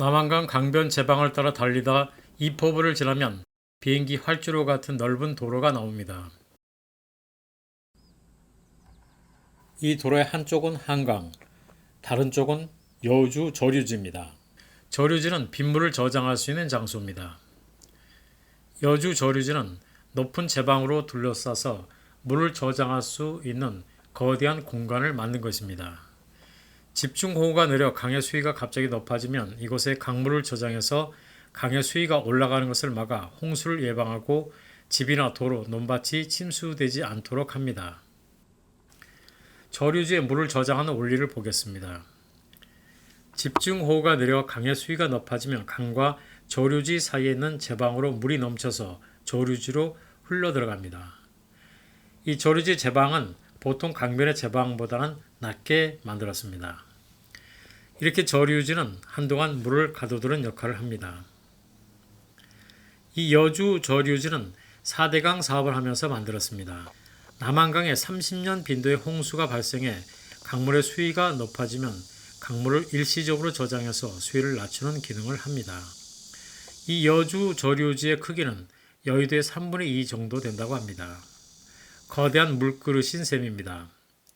남한강 강변 제방을 따라 달리다 이포부를 지나면 비행기 활주로 같은 넓은 도로가 나옵니다. 이 도로의 한쪽은 한강, 다른 쪽은 여주 저류지입니다. 저류지는 빗물을 저장할 수 있는 장소입니다. 여주 저류지는 높은 제방으로 둘러싸서 물을 저장할 수 있는 거대한 공간을 만든 것입니다. 집중호우가 내려 강의 수위가 갑자기 높아지면 이곳에 강물을 저장해서 강의 수위가 올라가는 것을 막아 홍수를 예방하고 집이나 도로, 논밭이 침수되지 않도록 합니다. 저류지에 물을 저장하는 원리를 보겠습니다. 집중호우가 내려 강의 수위가 높아지면 강과 저류지 사이에 있는 제방으로 물이 넘쳐서 저류지로 흘러 들어갑니다. 이 저류지 제방은 보통 강변의 제방보다는 낮게 만들었습니다. 이렇게 저류지는 한동안 물을 가둬두는 역할을 합니다. 이 여주 저류지는 4대강 사업을 하면서 만들었습니다. 남한강에 30년 빈도의 홍수가 발생해 강물의 수위가 높아지면 강물을 일시적으로 저장해서 수위를 낮추는 기능을 합니다. 이 여주 저류지의 크기는 여의도의 3분의 2 정도 된다고 합니다. 거대한 물그릇인 셈입니다.